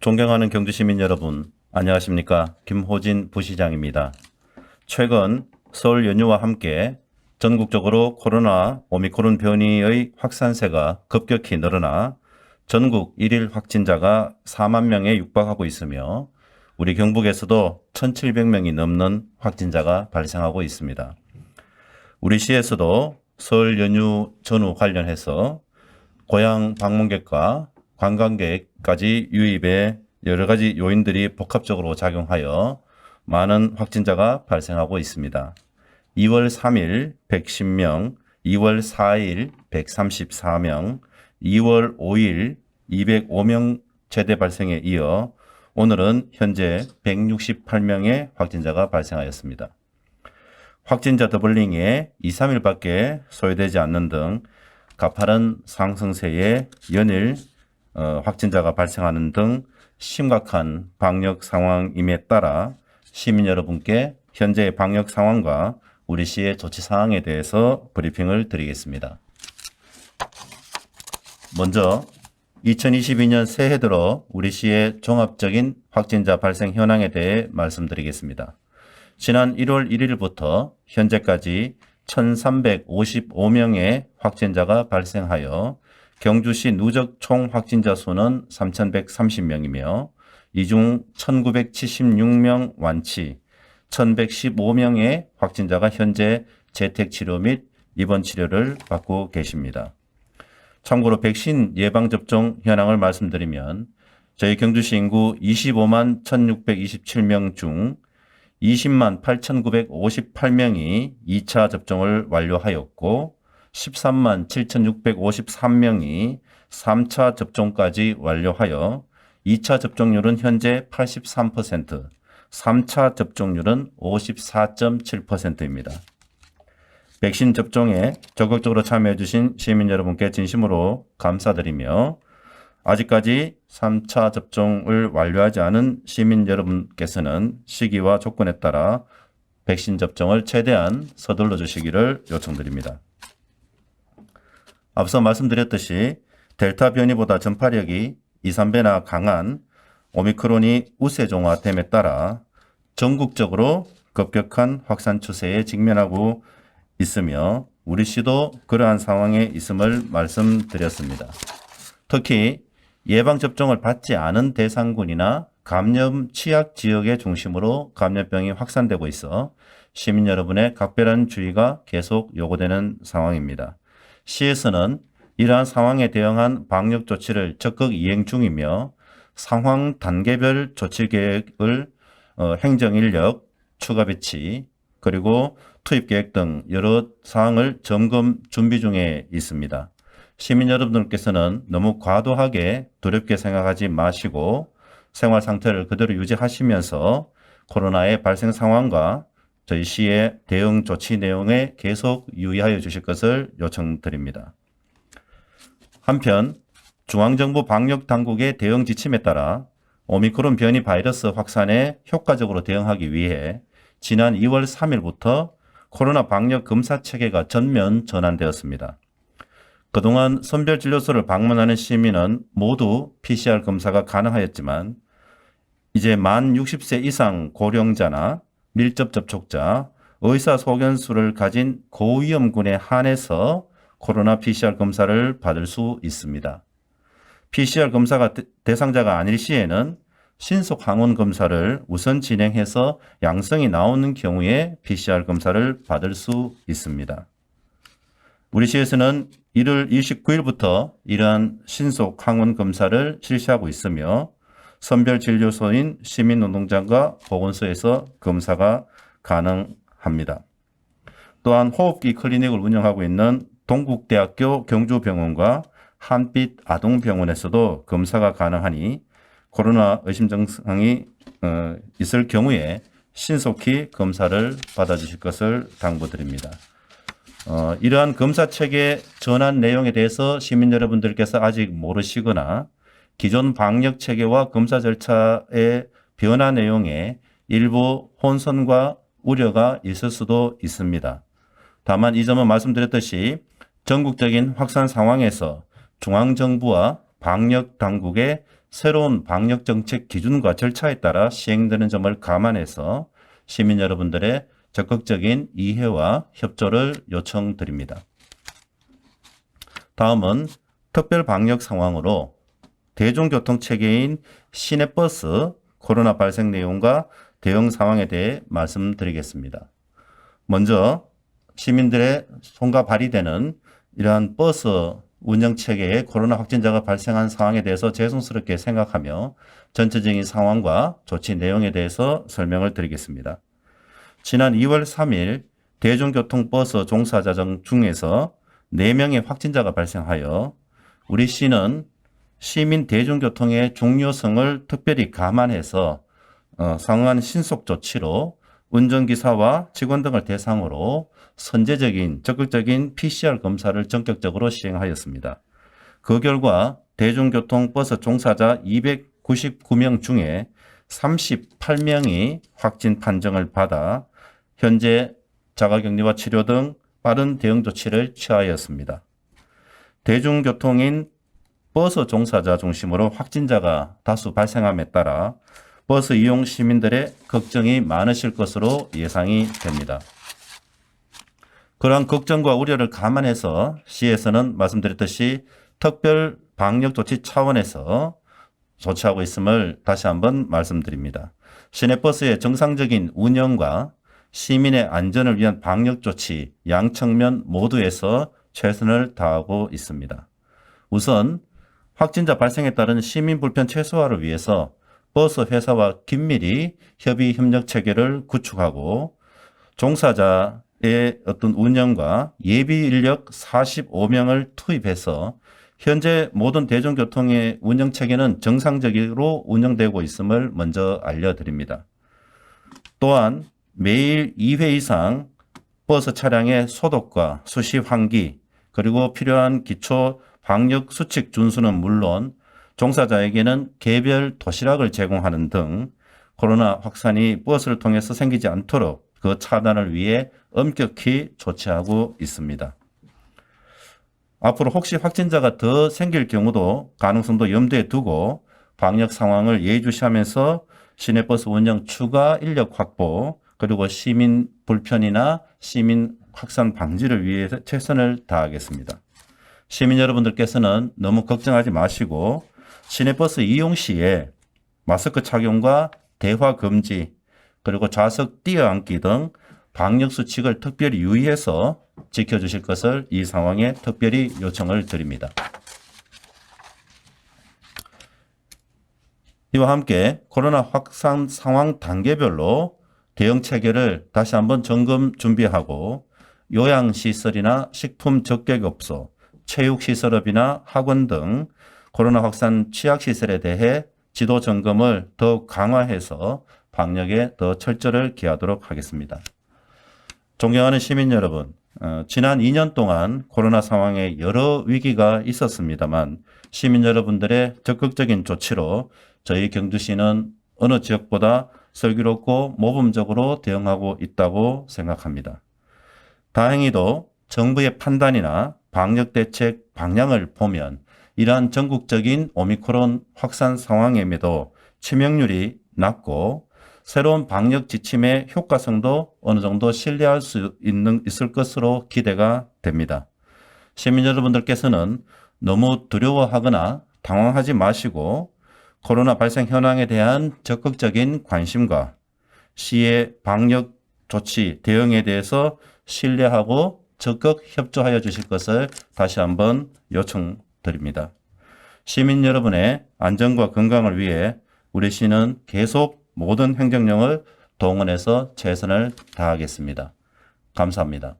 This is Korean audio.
존경하는 경주시민 여러분, 안녕하십니까. 김호진 부시장입니다. 최근 설 연휴와 함께 전국적으로 코로나 오미크론 변이의 확산세가 급격히 늘어나 전국 일일 확진자가 4만 명에 육박하고 있으며 우리 경북에서도 1,700명이 넘는 확진자가 발생하고 있습니다. 우리 시에서도 설 연휴 전후 관련해서 고향 방문객과 관광객까지 유입에 여러 가지 요인들이 복합적으로 작용하여 많은 확진자가 발생하고 있습니다. 2월 3일 110명, 2월 4일 134명, 2월 5일 205명 최대 발생에 이어 오늘은 현재 168명의 확진자가 발생하였습니다. 확진자 더블링에 2, 3일밖에 소요되지 않는 등 가파른 상승세에 연일 어, 확진자가 발생하는 등 심각한 방역 상황임에 따라 시민 여러분께 현재의 방역 상황과 우리 시의 조치 사항에 대해서 브리핑을 드리겠습니다. 먼저 2022년 새해 들어 우리 시의 종합적인 확진자 발생 현황에 대해 말씀드리겠습니다. 지난 1월 1일부터 현재까지 1,355명의 확진자가 발생하여 경주시 누적 총 확진자 수는 3,130명이며 이중 1,976명 완치, 1,115명의 확진자가 현재 재택 치료 및 입원 치료를 받고 계십니다. 참고로 백신 예방 접종 현황을 말씀드리면 저희 경주시 인구 25만 1,627명 중 20만 8,958명이 2차 접종을 완료하였고 13만 7,653명이 3차 접종까지 완료하여 2차 접종률은 현재 83%, 3차 접종률은 54.7%입니다. 백신 접종에 적극적으로 참여해 주신 시민 여러분께 진심으로 감사드리며 아직까지 3차 접종을 완료하지 않은 시민 여러분께서는 시기와 조건에 따라 백신 접종을 최대한 서둘러 주시기를 요청드립니다. 앞서 말씀드렸듯이 델타 변이보다 전파력이 2, 3배나 강한 오미크론이 우세종화됨에 따라 전국적으로 급격한 확산 추세에 직면하고 있으며 우리 시도 그러한 상황에 있음을 말씀드렸습니다. 특히 예방접종을 받지 않은 대상군이나 감염 취약 지역의 중심으로 감염병이 확산되고 있어 시민 여러분의 각별한 주의가 계속 요구되는 상황입니다. 시에서는 이러한 상황에 대응한 방역 조치를 적극 이행 중이며 상황 단계별 조치 계획을 어, 행정 인력 추가 배치 그리고 투입 계획 등 여러 사항을 점검 준비 중에 있습니다. 시민 여러분들께서는 너무 과도하게 두렵게 생각하지 마시고 생활 상태를 그대로 유지하시면서 코로나의 발생 상황과 저희 시의 대응 조치 내용에 계속 유의하여 주실 것을 요청드립니다. 한편 중앙정부 방역 당국의 대응 지침에 따라 오미크론 변이 바이러스 확산에 효과적으로 대응하기 위해 지난 2월 3일부터 코로나 방역 검사 체계가 전면 전환되었습니다. 그동안 선별진료소를 방문하는 시민은 모두 PCR 검사가 가능하였지만 이제 만 60세 이상 고령자나 밀접 접촉자, 의사소견수를 가진 고위험군에 한해서 코로나 PCR 검사를 받을 수 있습니다. PCR 검사가 대- 대상자가 아닐 시에는 신속 항원 검사를 우선 진행해서 양성이 나오는 경우에 PCR 검사를 받을 수 있습니다. 우리 시에서는 1월 29일부터 이러한 신속 항원 검사를 실시하고 있으며 선별진료소인 시민운동장과 보건소에서 검사가 가능합니다. 또한 호흡기 클리닉을 운영하고 있는 동국대학교 경주병원과 한빛 아동병원에서도 검사가 가능하니 코로나 의심 증상이 어, 있을 경우에 신속히 검사를 받아주실 것을 당부드립니다. 어, 이러한 검사 체계 전환 내용에 대해서 시민 여러분들께서 아직 모르시거나 기존 방역 체계와 검사 절차의 변화 내용에 일부 혼선과 우려가 있을 수도 있습니다. 다만 이 점은 말씀드렸듯이 전국적인 확산 상황에서 중앙정부와 방역 당국의 새로운 방역 정책 기준과 절차에 따라 시행되는 점을 감안해서 시민 여러분들의 적극적인 이해와 협조를 요청드립니다. 다음은 특별 방역 상황으로 대중교통 체계인 시내버스 코로나 발생 내용과 대응 상황에 대해 말씀드리겠습니다. 먼저 시민들의 손과 발이 되는 이러한 버스 운영 체계에 코로나 확진자가 발생한 상황에 대해서 죄송스럽게 생각하며 전체적인 상황과 조치 내용에 대해서 설명을 드리겠습니다. 지난 2월 3일 대중교통버스 종사자 중 중에서 4명의 확진자가 발생하여 우리 시는 시민 대중교통의 중요성을 특별히 감안해서 어, 상응한 신속 조치로 운전기사와 직원 등을 대상으로 선제적인 적극적인 PCR 검사를 전격적으로 시행하였습니다. 그 결과 대중교통 버스 종사자 299명 중에 38명이 확진 판정을 받아 현재 자가격리와 치료 등 빠른 대응 조치를 취하였습니다. 대중교통인 버스 종사자 중심으로 확진자가 다수 발생함에 따라 버스 이용 시민들의 걱정이 많으실 것으로 예상이 됩니다. 그러한 걱정과 우려를 감안해서 시에서는 말씀드렸듯이 특별 방역 조치 차원에서 조치하고 있음을 다시 한번 말씀드립니다. 시내버스의 정상적인 운영과 시민의 안전을 위한 방역 조치 양측면 모두에서 최선을 다하고 있습니다. 우선 확진자 발생에 따른 시민 불편 최소화를 위해서 버스 회사와 긴밀히 협의 협력 체계를 구축하고 종사자의 어떤 운영과 예비 인력 45명을 투입해서 현재 모든 대중교통의 운영 체계는 정상적으로 운영되고 있음을 먼저 알려드립니다. 또한 매일 2회 이상 버스 차량의 소독과 수시 환기 그리고 필요한 기초 방역 수칙 준수는 물론 종사자에게는 개별 도시락을 제공하는 등 코로나 확산이 버스를 통해서 생기지 않도록 그 차단을 위해 엄격히 조치하고 있습니다. 앞으로 혹시 확진자가 더 생길 경우도 가능성도 염두에 두고 방역 상황을 예의주시하면서 시내버스 운영 추가 인력 확보 그리고 시민 불편이나 시민 확산 방지를 위해서 최선을 다하겠습니다. 시민 여러분들께서는 너무 걱정하지 마시고 시내버스 이용 시에 마스크 착용과 대화 금지 그리고 좌석 뛰어앉기 등 방역 수칙을 특별히 유의해서 지켜주실 것을 이 상황에 특별히 요청을 드립니다. 이와 함께 코로나 확산 상황 단계별로 대응 체계를 다시 한번 점검 준비하고 요양시설이나 식품 적객업소, 체육시설업이나 학원 등 코로나 확산 취약시설에 대해 지도 점검을 더욱 강화해서 방역에 더 철저를 기하도록 하겠습니다. 존경하는 시민 여러분, 어, 지난 2년 동안 코로나 상황에 여러 위기가 있었습니다만 시민 여러분들의 적극적인 조치로 저희 경주시는 어느 지역보다 슬기롭고 모범적으로 대응하고 있다고 생각합니다. 다행히도 정부의 판단이나 방역 대책 방향을 보면 이러한 전국적인 오미크론 확산 상황임에도 치명률이 낮고 새로운 방역 지침의 효과성도 어느 정도 신뢰할 수 있는, 있을 것으로 기대가 됩니다. 시민 여러분들께서는 너무 두려워하거나 당황하지 마시고 코로나 발생 현황에 대한 적극적인 관심과 시의 방역 조치 대응에 대해서 신뢰하고 적극 협조하여 주실 것을 다시 한번 요청드립니다. 시민 여러분의 안전과 건강을 위해 우리 시는 계속 모든 행정력을 동원해서 최선을 다하겠습니다. 감사합니다.